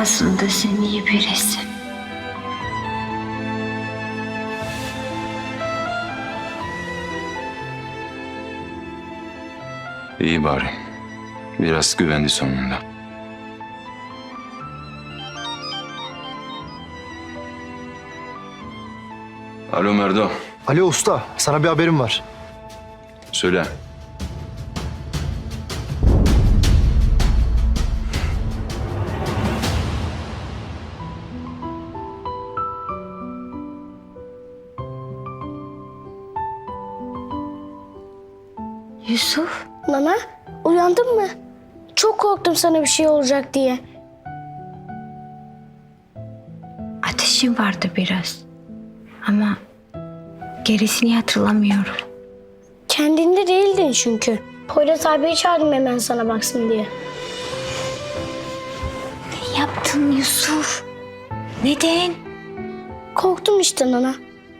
Aslında sen iyi birisin. İyi bari. Biraz güvendi sonunda. Alo Merdo. Alo usta, sana bir haberim var. Söyle. Yusuf, Nana uyandın mı? Çok korktum sana bir şey olacak diye. ateşim vardı biraz. Ama gerisini hatırlamıyorum. Kendinde değildin çünkü. Poyraz abiyi çağırdım hemen sana baksın diye. Ne yaptın Yusuf? Neden? Korktum işte Nana.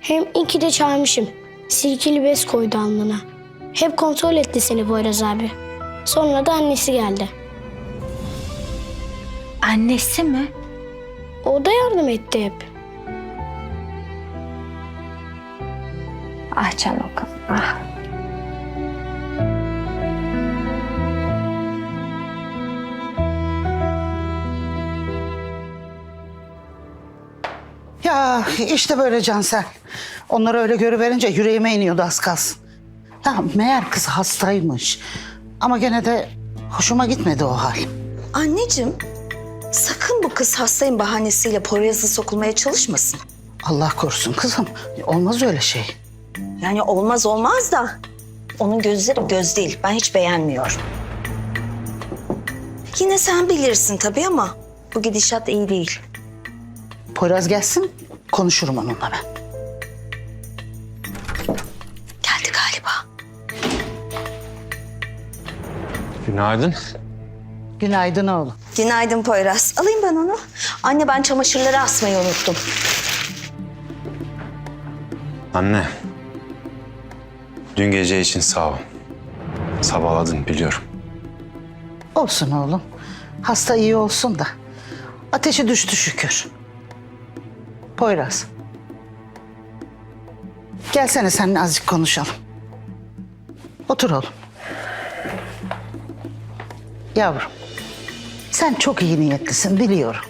Hem iki de çağırmışım. Sirkeli bez koydu alnına. Hep kontrol etti seni Poyraz abi. Sonra da annesi geldi. Annesi mi? O da yardım etti hep. Ah can Okan, ah. Ya işte böyle Cansel. Onları öyle görüverince yüreğime iniyordu az kalsın. Ya meğer kız hastaymış. Ama gene de hoşuma gitmedi o hal. Anneciğim, sakın bu kız hastayım bahanesiyle Poyraz'a sokulmaya çalışmasın. Allah korusun kızım. Olmaz öyle şey. Yani olmaz olmaz da onun gözleri göz değil. Ben hiç beğenmiyorum. Yine sen bilirsin tabii ama bu gidişat iyi değil. Poyraz gelsin konuşurum onunla ben. Günaydın. Günaydın oğlum. Günaydın Poyraz. Alayım ben onu. Anne ben çamaşırları asmayı unuttum. Anne. Dün gece için sağ ol. Sabahladın biliyorum. Olsun oğlum. Hasta iyi olsun da. Ateşi düştü şükür. Poyraz. Gelsene seninle azıcık konuşalım. Otur oğlum. Yavrum. Sen çok iyi niyetlisin biliyorum.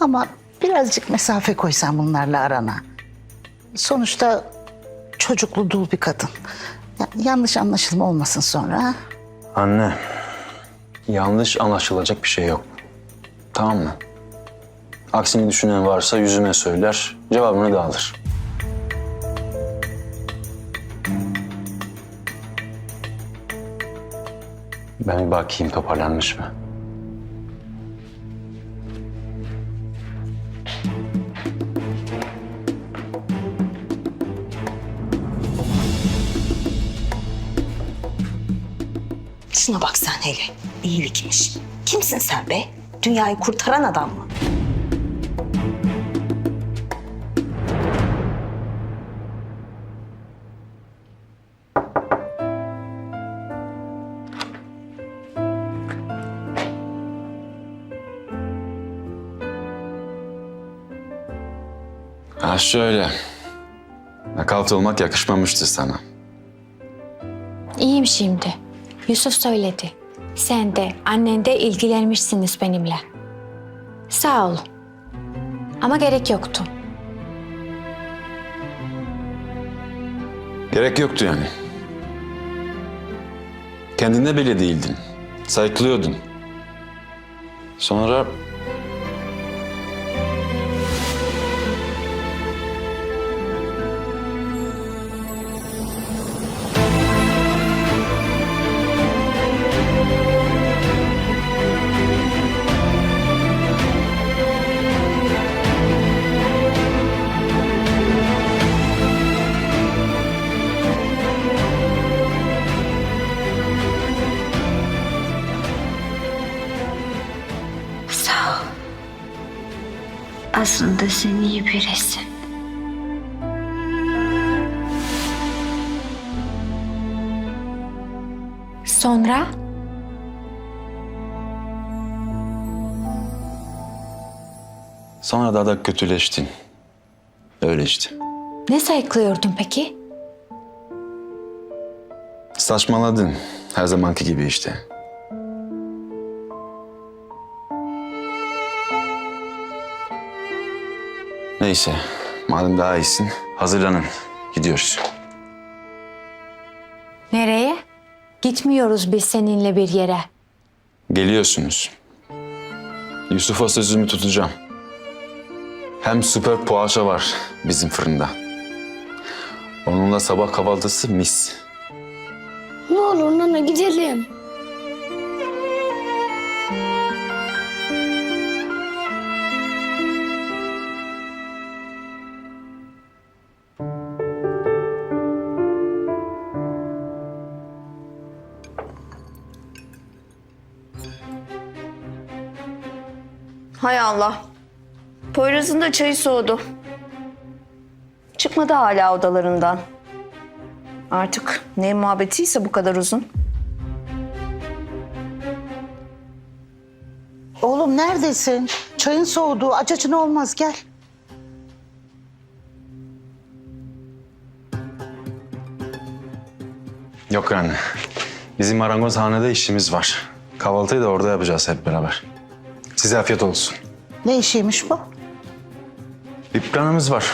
Ama birazcık mesafe koysan bunlarla arana. Sonuçta çocuklu dul bir kadın. Ya- yanlış anlaşılma olmasın sonra. Anne. Yanlış anlaşılacak bir şey yok. Tamam mı? Aksini düşünen varsa yüzüme söyler, cevabını da alır. Ben bir bakayım toparlanmış mı? Şuna bak sen hele. İyilikmiş. Kimsin sen be? Dünyayı kurtaran adam mı? Şöyle. Nakavt olmak yakışmamıştı sana. İyiyim şimdi. Yusuf söyledi. Sen de annen de ilgilenmişsiniz benimle. Sağ ol. Ama gerek yoktu. Gerek yoktu yani. Kendinde bile değildin. Sayıklıyordun. Sonra Aslında sen iyi birisin. Sonra Sonra daha da kötüleştin. Öyle işte. Ne sayıklıyordun peki? Saçmaladın. Her zamanki gibi işte. Neyse. Madem daha iyisin. Hazırlanın. Gidiyoruz. Nereye? Gitmiyoruz biz seninle bir yere. Geliyorsunuz. Yusuf'a sözümü tutacağım. Hem süper poğaça var bizim fırında. Onunla sabah kahvaltısı mis. Ne olur nana gidelim. Hay Allah. Poyraz'ın da çayı soğudu. Çıkmadı hala odalarından. Artık ne muhabbetiyse bu kadar uzun. Oğlum neredesin? Çayın soğudu. Aç açın olmaz gel. Yok anne. Bizim marangozhanede işimiz var. Kahvaltıyı da orada yapacağız hep beraber. Size afiyet olsun. Ne işiymiş bu? Bir planımız var.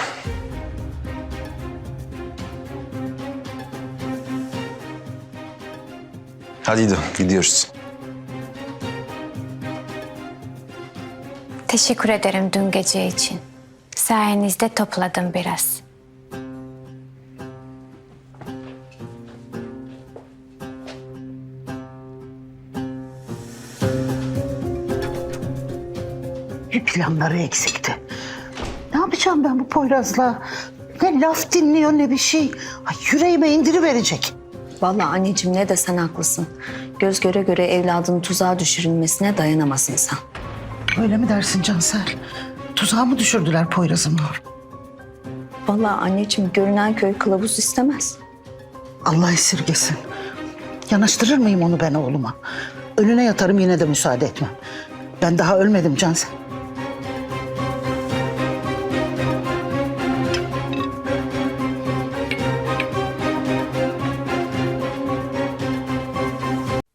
Hadi gidelim, gidiyoruz. Teşekkür ederim dün gece için. Sayenizde topladım biraz. Planları eksikti. Ne yapacağım ben bu Poyraz'la? Ne laf dinliyor ne bir şey. Ay yüreğime indiri verecek. Vallahi anneciğim ne desen haklısın. Göz göre göre evladının tuzağa düşürülmesine dayanamaz insan. Öyle mi dersin Cansel? Tuzağa mı düşürdüler Poyraz'ımı? Vallahi anneciğim görünen köy kılavuz istemez. Allah esirgesin. Yanaştırır mıyım onu ben oğluma? Önüne yatarım yine de müsaade etmem. Ben daha ölmedim Cansel.